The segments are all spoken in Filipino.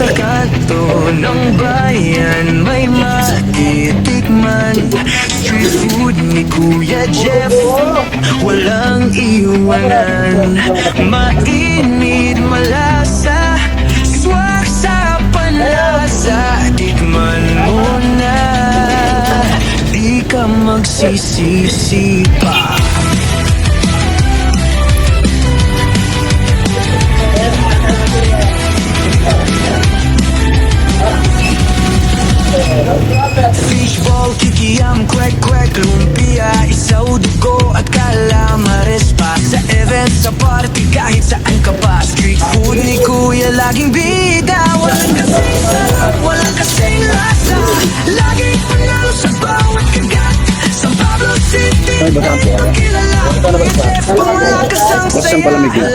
Sa kanto ng bayan may matitikman. Street food ni Kuya Jeff Walang iwanan. Mainit malasa Swak sa panlasa. Tikman mo na Di ka magsisisi pa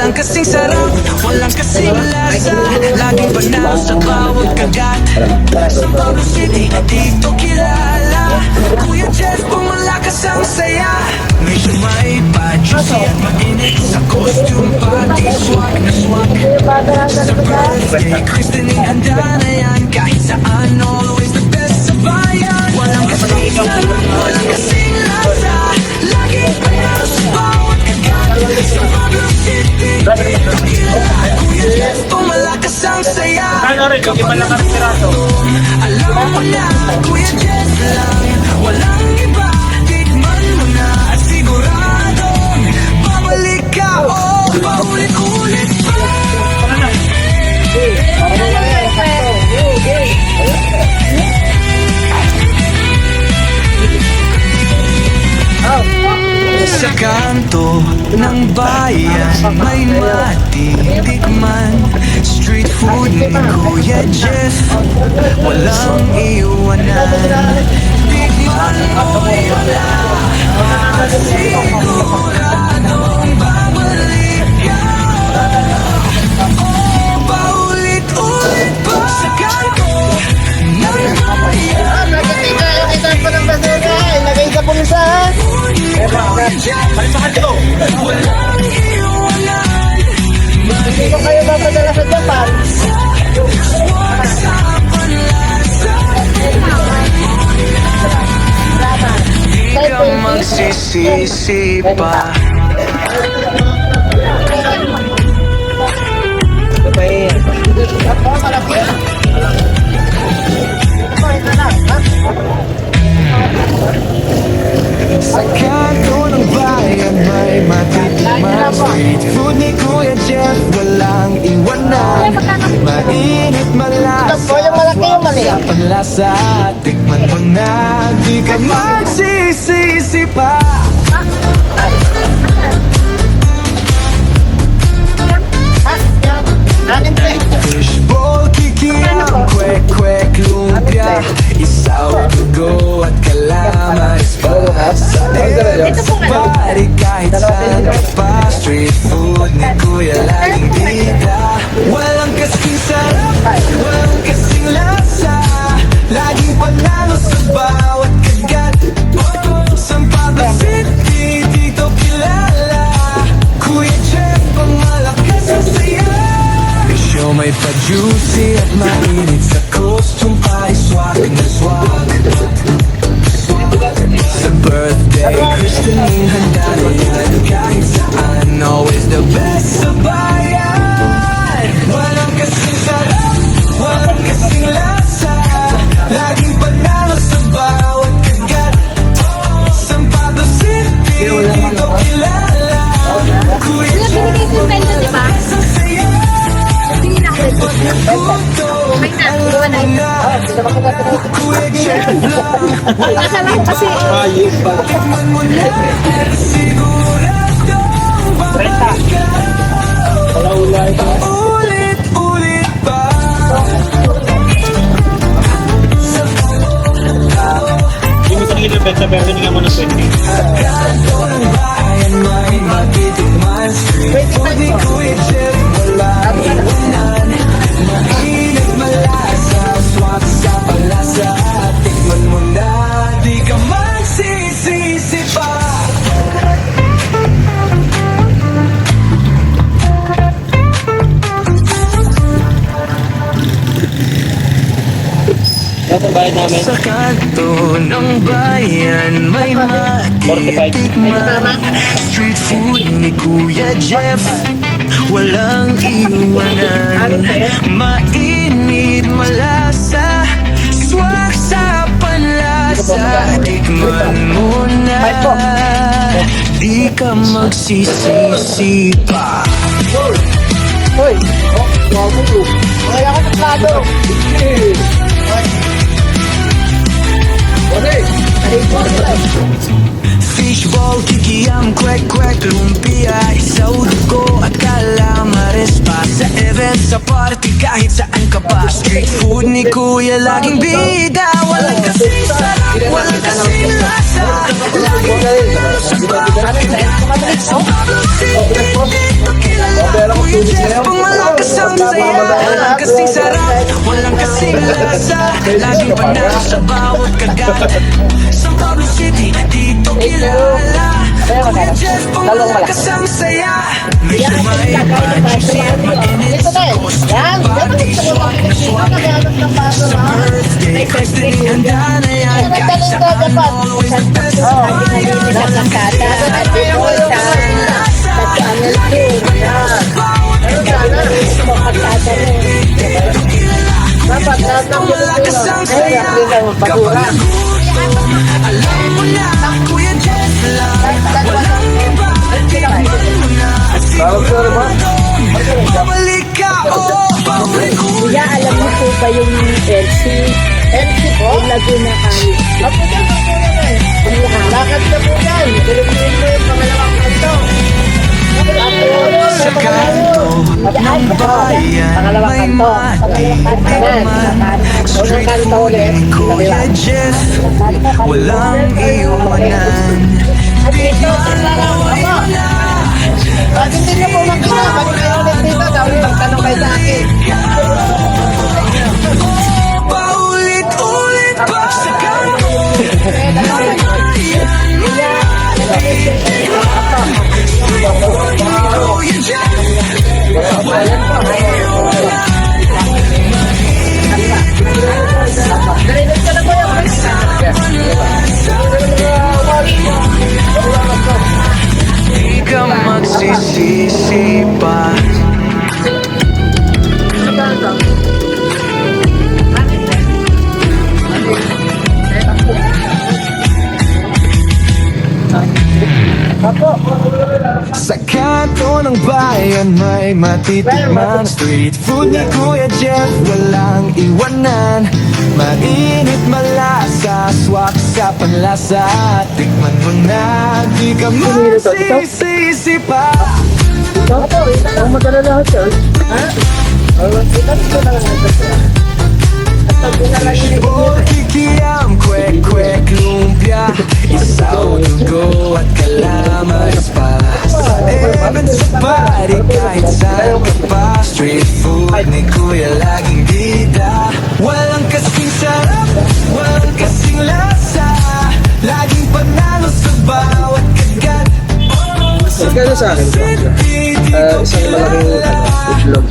Walang kasing sarap, walang kasing lasa. Laging panalo sa bawat kagat. Sa Pablo City, dito kilala. Kuya Jeff, pumalakas ang saya. May sumay pa, juicy at mainit Sa costume party, swag na swag. Sa birthday, Kristen handa na yan. Kahit saan, always the best sa bayan. Walang kasing sarap, walang kasing lasa Ano rin, yung iba lang kami piraso. alam mo na, Kuya Jess lang Walang iba, Sa kanto ng bayan May matitikman. Street food ni Kuya Jeff Walang iwanan. Tikman mo yun na Siguradong babalik ka. Oh, paulit-ulit pa. Sa kanto ng bayan Jeff Walang iwanan Hindi ko kayo mapadala sa Japan. Di ka magsisisi pa Sa Sa panlasa Tikman mo na Di ka magsisisi pa. Anin po eh. Fishball, kikiyam, kwek kwek, lumpia. Isaw, dugo at calamares pa Sa sa party, kahit saan ka pa Street food ni Kuya laging bida Walang kasing sarap, walang Show may pa-juicy at mainit sa costume pa Akala ko kasi, na ka Ulit-ulit pa Yung isang inibenta, pero hindi nga mo ng 20. Kanto Ito bayad namin. Sa kanto ng bayan may matitikman Street food ni Kuya Jeff Walang iwanan Mainit malasa Swak sa panlasa Tikman mo na Di ka magsisisi pa Hoy! Oh, bago to. Hoy, ako ng plato. Fishball, kikiyam, kwek kwek, lumpia. Isaw, dugo at calamares pa Sa event, sa party, kahit saan ka pa. Street food ni kuya, laging bida. Walang kasing sarap, walang kasing lasa. Laging panalo sa bawat Sa Pablo City, dito kilala. Kuya Jeff, saya Walang kasing sarap, walang kasing lasa Laging panalo sa bawat kagat Sa Pablo City, dito kilala Kuya Jeff, pang malakas ang saya may juicy at mainit eh. Yan! Party swag swag Sa birthday, Christine, handa na yan Kahit saan, always the best Oh, Walang kata. At ito mo sa Dapat lahat ng Malakas ang saya Ayun, hindi Kapag magpagura. Alam mo na Kuya Jeff lang Walang iba Tingnan mo na Babalik ka oh Babalik Kuya, alam mo po ba yung LC? MC po? Yung Laguna. Apo dyan, apo dyan eh. Lakad na po yan. Pilipinin mo yung pangalawang kanto. Sa kanto ng bayan May matitikman Street food ni Kuya Jeff. Walang iwanan Jeff Narinig may matitikman Street food ni Kuya Jeff walang iwanan Mainit malasa, swak sa panlasa Tikman mo na, di ka magsisisi pa madala lahat yun. Ha? Ang kita ko na lang ito siya. At pag pinalagin Fishball, kikiyam, kwek kwek, lumpia Isaw, dugo at calamares pa. Sa event sa party, kahit saan ka pa. Street food ni Kuya laging bida. Walang kasing sarap, walang kasing lasa. Laging panalo sa bawat kagat. Magkano sa akin? Uh, isang malaking, ano, itlog.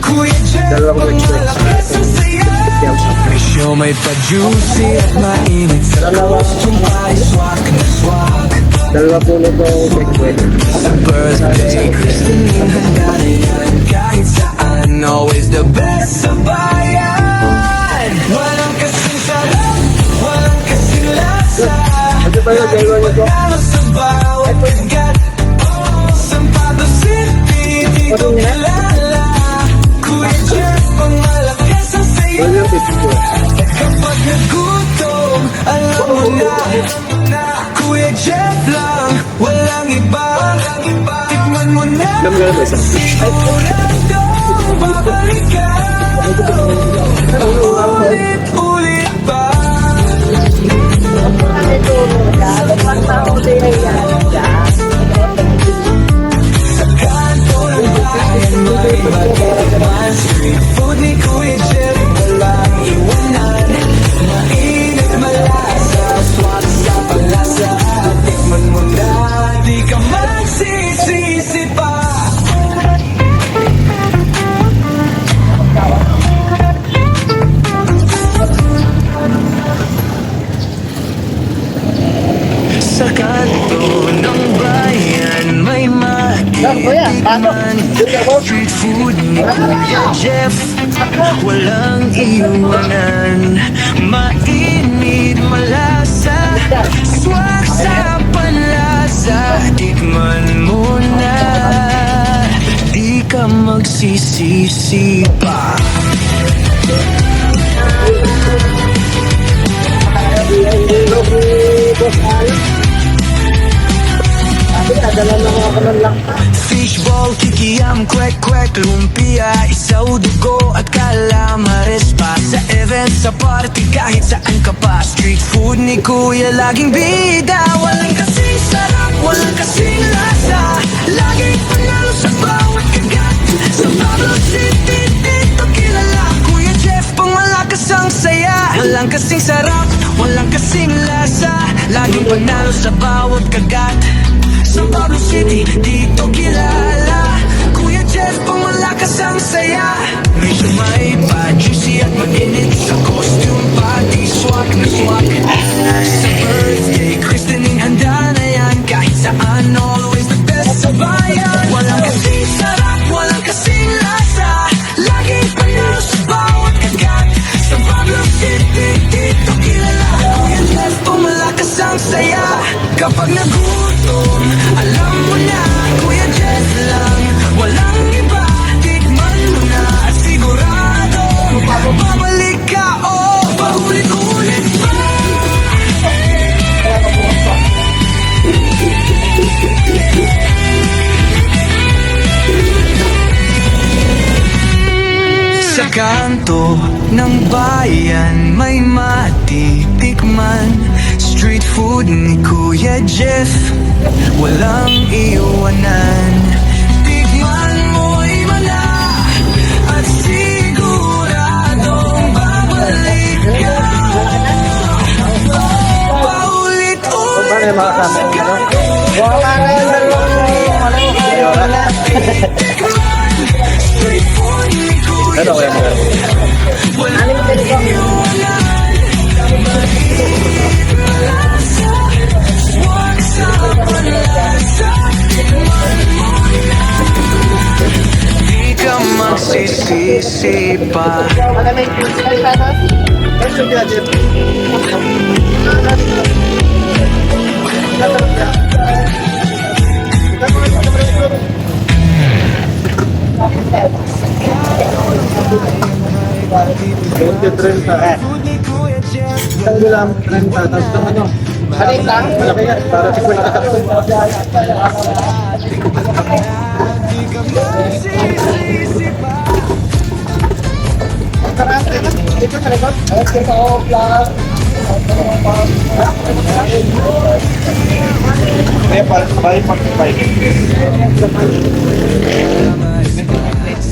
Dalawang ang Presyo may pa-juicy at mainit sa costume ay swak na swak Dalawa po nito quick quick. Sa birthday, Christine, handa na yan Kahit saan, always the best sa bayan Walang kasing sarap, walang kasing lasa Ano ba yung dalawa nito? Panalo sa bawat kagat Oh, Sampato City, dito kilala nagutom, alam mo na Kuya Jeff lang, walang iba Tikman mo na? Sigurado, babalik Ni Kuya Jeff. Walang iwanan. Mainit, malasa. Swak sa panlasa. Tikman mo na Di ka magsisisi Isaw, dugo at calamares pa Sa event, sa party, kahit saan ka pa. Street food ni kuya, laging bida. Walang kasing sarap, walang kasing lasa. Laging panalo sa bawat kagat. Sa Pablo City, dito kilala. Kuya Jeff, pang malakas ang saya. Walang kasing sarap, walang kasing lasa. Laging panalo sa bawat kagat. Sa Pablo City, dito kilala Kuya Jeff, pang malakas ang saya. Medyo may pa, juicy at mainit Sa costume party, swak na swak. Sa birthday, christening handa na Sa kanto ng bayan may matitikman. Street food ni Kuya Jeff Walang iwanan. Tikman mo'y mana At siguradong babalik ka Mga kasama ko? Ano? Wow, para yung dalawang ano, wala. Ni Kuya Ano kaya mo? Ano yung telephone? Di ka magsisisi pa Ano? Ano yung gadget? Isang gulam, 30, tapos ng ano? Kanita? Malaki yan, para si Kwenta Dito sa likod? Okay, sa plus. Kaya pala, bali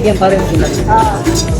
na bibigyan